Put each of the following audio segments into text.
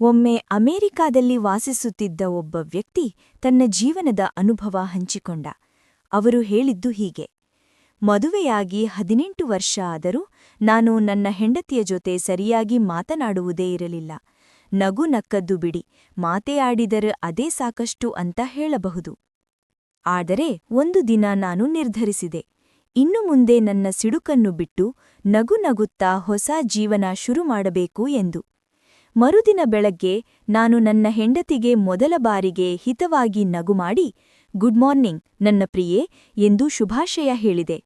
ಒಮ್ಮೆ ಅಮೆರಿಕಾದಲ್ಲಿ ವಾಸಿಸುತ್ತಿದ್ದ ಒಬ್ಬ ವ್ಯಕ್ತಿ ತನ್ನ ಜೀವನದ ಅನುಭವ ಹಂಚಿಕೊಂಡ. ಅವರು ಹೇಳಿದ್ದು ಹೀಗೆ, ಮದುವೆಯಾಗಿ ಹದಿನೆಂಟು ವರ್ಷ ಆದರೂ ನಾನು ನನ್ನ ಹೆಂಡತಿಯ ಜೊತೆ ಸರಿಯಾಗಿ ಮಾತನಾಡುವುದೇ ಇರಲಿಲ್ಲ. ನಗು ನಕ್ಕದ್ದು ಬಿಡಿ, ಮಾತೇ ಆಡಿದರೆ ಅದೇ ಸಾಕಷ್ಟು ಅಂತ ಹೇಳಬಹುದು. ಆದರೆ ಒಂದು ದಿನ ನಾನು ನಿರ್ಧರಿಸಿದೆ. ಇನ್ನು ಮುಂದೆ ನನ್ನ ಸಿಡುಕನ್ನು ಬಿಟ್ಟು ನಗು ನಗುತ್ತಾ ಹೊಸ ಜೀವನ ಶುರು ಮಾಡಬೇಕು ಎಂದು. ಮರುದಿನ ಬೆಳಗ್ಗೆ ನಾನು ನನ್ನ ಹೆಂಡತಿಗೆ ಮೊದಲ ಬಾರಿಗೆ ಹಿತವಾಗಿ ನಗು ಮಾಡಿ, ಗುಡ್ ಮಾರ್ನಿಂಗ್, ನನ್ನ ಪ್ರಿಯೆ, ಎಂದು ಶುಭಾಶಯ ಹೇಳಿದೆ.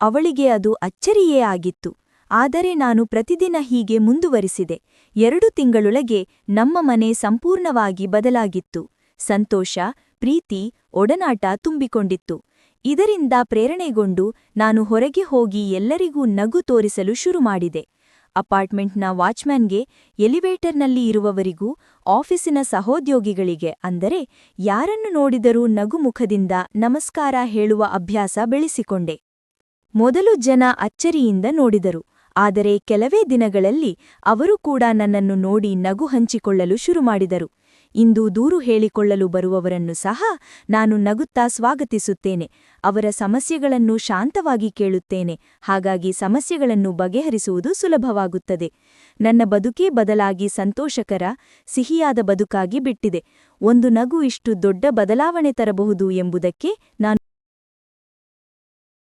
ಅವಳಿಗೆ ಅದು ಅಚ್ಚರಿಯೇ ಆಗಿತ್ತು. ಆದರೆ ನಾನು ಪ್ರತಿದಿನ ಹೀಗೆ ಮುಂದುವರಿಸಿದೆ. ಎರಡು ತಿಂಗಳೊಳಗೆ ನಮ್ಮ ಮನೆ ಸಂಪೂರ್ಣವಾಗಿ ಬದಲಾಗಿತ್ತು. ಸಂತೋಷ, ಪ್ರೀತಿ, ಒಡನಾಟ ತುಂಬಿಕೊಂಡಿತ್ತು. ಇದರಿಂದ ಪ್ರೇರಣೆಗೊಂಡು ನಾನು ಹೊರಗೆ ಹೋಗಿ ಎಲ್ಲರಿಗೂ ನಗು ತೋರಿಸಲು ಶುರುಮಾಡಿದೆ ಅಪಾರ್ಟ್ಮೆಂಟ್ನ ವಾಚ್ಮ್ಯಾನ್ಗೆ ಎಲಿವೇಟರ್ನಲ್ಲಿ ಇರುವವರಿಗೂ ಆಫೀಸಿನ ಸಹೋದ್ಯೋಗಿಗಳಿಗೆ ಅಂದರೆ ಯಾರನ್ನು ನೋಡಿದರೂ ನಗುಮುಖದಿಂದ ನಮಸ್ಕಾರ ಹೇಳುವ ಅಭ್ಯಾಸ ಬೆಳೆಸಿಕೊಂಡೆ. ಮೊದಲು ಜನ ಅಚ್ಚರಿಯಿಂದ ನೋಡಿದರು. ಆದರೆ ಕೆಲವೇ ದಿನಗಳಲ್ಲಿ ಅವರು ಕೂಡ ನನ್ನನ್ನು ನೋಡಿ ನಗು ಹಂಚಿಕೊಳ್ಳಲು ಶುರುಮಾಡಿದರು ಇಂದು ದೂರು ಹೇಳಿಕೊಳ್ಳಲು ಬರುವವರನ್ನು ಸಹ ನಾನು ನಗುತ್ತಾ ಸ್ವಾಗತಿಸುತ್ತೇನೆ. ಅವರ ಸಮಸ್ಯೆಗಳನ್ನು ಶಾಂತವಾಗಿ ಕೇಳುತ್ತೇನೆ. ಹಾಗಾಗಿ ಸಮಸ್ಯೆಗಳನ್ನು ಬಗೆಹರಿಸುವುದು ಸುಲಭವಾಗುತ್ತದೆ. ನನ್ನ ಬದುಕೇ ಬದಲಾಗಿ ಸಂತೋಷಕರ, ಸಿಹಿಯಾದ ಬದುಕಾಗಿ ಬಿಟ್ಟಿದೆ. ಒಂದು ನಗು ಇಷ್ಟು ದೊಡ್ಡ ಬದಲಾವಣೆ ತರಬಹುದು ಎಂಬುದಕ್ಕೆ ನಾನು